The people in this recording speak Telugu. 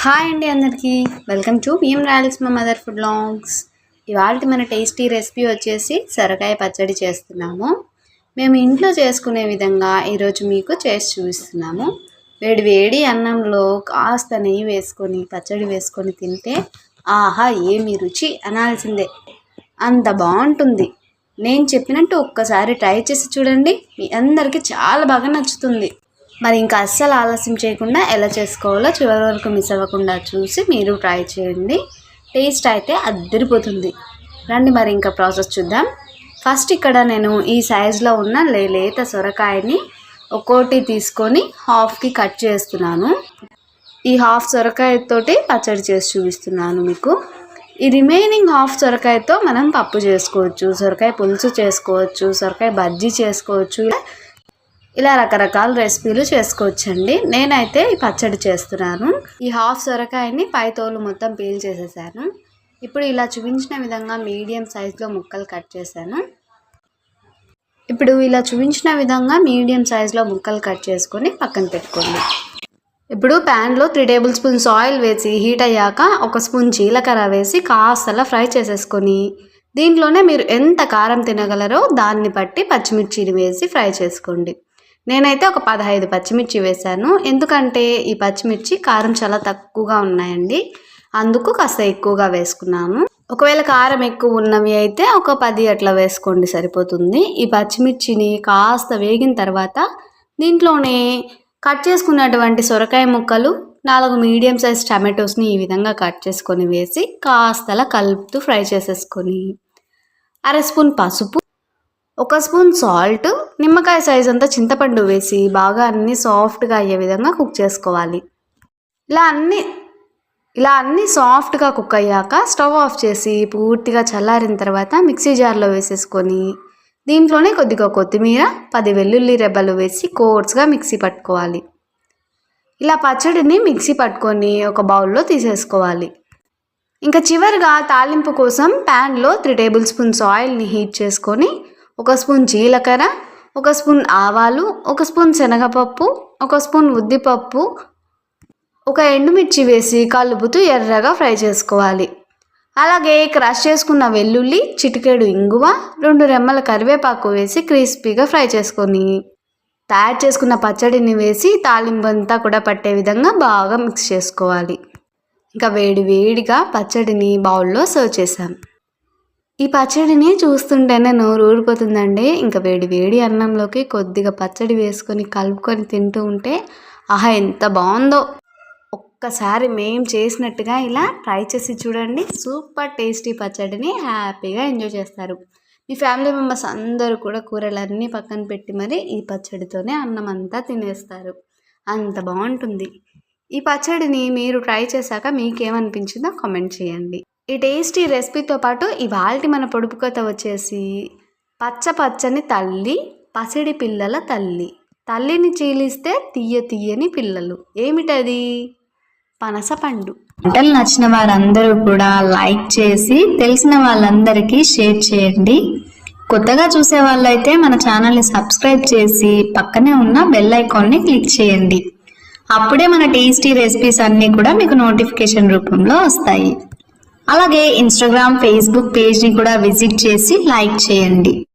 హాయ్ అండి అందరికీ. వెల్కమ్ టు భీమ్ రాయల్స్ మా మదర్ ఫుడ్ లాంగ్స్. ఇవాళ మన టేస్టీ రెసిపీ వచ్చేసి సొరకాయ పచ్చడి చేస్తున్నాము. మేము ఇంట్లో చేసుకునే విధంగా ఈరోజు మీకు చేసి చూపిస్తున్నాము. వేడి వేడి అన్నంలో కాస్త నెయ్యి వేసుకొని పచ్చడి వేసుకొని తింటే ఆహా ఏమి రుచి అనాల్సిందే. అంత బాగుంటుంది. నేను చెప్పినట్టు ఒక్కసారి ట్రై చేసి చూడండి. మీ అందరికీ చాలా బాగా నచ్చుతుంది. మరి ఇంకా అస్సలు ఆలస్యం చేయకుండా ఎలా చేసుకోవాలో చివరి వరకు మిస్ అవ్వకుండా చూసి మీరు ట్రై చేయండి. టేస్ట్ అయితే అద్దరిపోతుంది. రండి మరి ఇంకా ప్రాసెస్ చూద్దాం. ఫస్ట్ ఇక్కడ నేను ఈ సైజులో ఉన్న లేత సొరకాయని ఒక్కోటి తీసుకొని హాఫ్కి కట్ చేస్తున్నాను. ఈ హాఫ్ సొరకాయతోటి పచ్చడి చేసి చూపిస్తున్నాను మీకు. ఈ రిమైనింగ్ హాఫ్ సొరకాయతో మనం పప్పు చేసుకోవచ్చు సొరకాయ పులుసు చేసుకోవచ్చు సొరకాయ బజ్జీ చేసుకోవచ్చు. ఇలా రకరకాల రెసిపీలు చేసుకోవచ్చండి. నేనైతే ఈ పచ్చడి చేస్తున్నాను. ఈ హాఫ్ సొరకాయని పై తోలు మొత్తం పీల్ చేసేసాను. ఇప్పుడు ఇలా చూపించిన విధంగా మీడియం సైజులో ముక్కలు కట్ చేశాను. ఇప్పుడు ఇలా చూపించిన విధంగా మీడియం సైజులో ముక్కలు కట్ చేసుకొని పక్కన పెట్టుకోండి. ఇప్పుడు ప్యాన్లో త్రీ టేబుల్ స్పూన్స్ ఆయిల్ వేసి హీట్ అయ్యాక ఒక స్పూన్ జీలకర్ర వేసి కాస్తలా ఫ్రై చేసేసుకొని దీంట్లోనే మీరు ఎంత కారం తినగలరో దాన్ని బట్టి పచ్చిమిర్చిని వేసి ఫ్రై చేసుకోండి. నేనైతే ఒక పదహైదు పచ్చిమిర్చి వేశాను. ఎందుకంటే ఈ పచ్చిమిర్చి కారం చాలా తక్కువగా ఉన్నాయండి. అందుకు కాస్త ఎక్కువగా వేసుకున్నాను. ఒకవేళ కారం ఎక్కువ ఉన్నవి అయితే ఒక పది అట్లా వేసుకోండి సరిపోతుంది. ఈ పచ్చిమిర్చిని కాస్త వేగిన తర్వాత దీంట్లోనే కట్ చేసుకున్నటువంటి సొరకాయ ముక్కలు నాలుగు మీడియం సైజ్ టమాటోస్ని ఈ విధంగా కట్ చేసుకొని వేసి కాస్తలా కలుపుతూ ఫ్రై చేసేసుకొని అర స్పూన్ పసుపు ఒక స్పూన్ సాల్ట్ నిమ్మకాయ సైజ్ అంతా చింతపండు వేసి బాగా అన్ని సాఫ్ట్గా అయ్యే విధంగా కుక్ చేసుకోవాలి. ఇలా అన్ని ఇలా అన్నీ సాఫ్ట్గా కుక్ అయ్యాక స్టవ్ ఆఫ్ చేసి పూర్తిగా చల్లారిన తర్వాత మిక్సీ జార్లో వేసేసుకొని దీంట్లోనే కొద్దిగా కొత్తిమీర పది వెల్లుల్లి రెబ్బలు వేసి కోర్స్గా మిక్సీ పట్టుకోవాలి. ఇలా పచ్చడిని మిక్సీ పట్టుకొని ఒక బౌల్లో తీసేసుకోవాలి. ఇంకా చివరిగా తాలింపు కోసం ప్యాన్లో త్రీ టేబుల్ స్పూన్స్ ఆయిల్ని హీట్ చేసుకొని ఒక స్పూన్ జీలకర్ర ఒక స్పూన్ ఆవాలు ఒక స్పూన్ శనగపప్పు ఒక స్పూన్ ఉద్దిపప్పు ఒక ఎండుమిర్చి వేసి కలుపుతూ ఎర్రగా ఫ్రై చేసుకోవాలి. అలాగే క్రష్ చేసుకున్న వెల్లుల్లి చిటికెడు ఇంగువ రెండు రెమ్మల కరివేపాకు వేసి క్రిస్పీగా ఫ్రై చేసుకొని తయారు చేసుకున్న పచ్చడిని వేసి తాలింపు అంతా కూడా పట్టే విధంగా బాగా మిక్స్ చేసుకోవాలి. ఇంకా వేడి వేడిగా పచ్చడిని బౌల్లో సర్వ్ చేసాం ఈ పచ్చడిని చూస్తుంటేనే నోరు ఊరిపోతుందండి. ఇంకా వేడి వేడి అన్నంలోకి కొద్దిగా పచ్చడి వేసుకొని కలుపుకొని తింటూ ఉంటే ఆహా ఎంత బాగుందో. ఒక్కసారి మేం చేసినట్టుగా ఇలా ట్రై చేసి చూడండి. సూపర్ టేస్టీ పచ్చడిని హ్యాపీగా ఎంజాయ్ చేస్తారు. మీ ఫ్యామిలీ మెంబర్స్ అందరూ కూడా కూరలన్నీ పక్కన పెట్టి మరి ఈ పచ్చడితోనే అన్నం అంతా తినేస్తారు. అంత బాగుంటుంది. ఈ పచ్చడిని మీరు ట్రై చేశాక మీకేమనిపించిందో కామెంట్ చేయండి. ఈ టేస్టీ రెసిపీతో పాటు ఇవాళ మన పొడుపు కథ వచ్చేసి పచ్చ పచ్చని తల్లి పసిడి పిల్లల తల్లి. తల్లిని చీలిస్తే తీయ తీయని పిల్లలు. ఏమిటది? పనసపండు వంటలు నచ్చిన వారందరూ కూడా లైక్ చేసి తెలిసిన వాళ్ళందరికీ షేర్ చేయండి. కొత్తగా చూసే వాళ్ళైతే మన ఛానల్ని సబ్స్క్రైబ్ చేసి పక్కనే ఉన్న బెల్ ఐకాన్ని క్లిక్ చేయండి. అప్పుడే మన టేస్టీ రెసిపీస్ అన్నీ కూడా మీకు నోటిఫికేషన్ రూపంలో వస్తాయి. అలాగే ఇన్స్టాగ్రామ్ ఫేస్బుక్ పేజ్ని కూడా విజిట్ చేసి లైక్ చేయండి.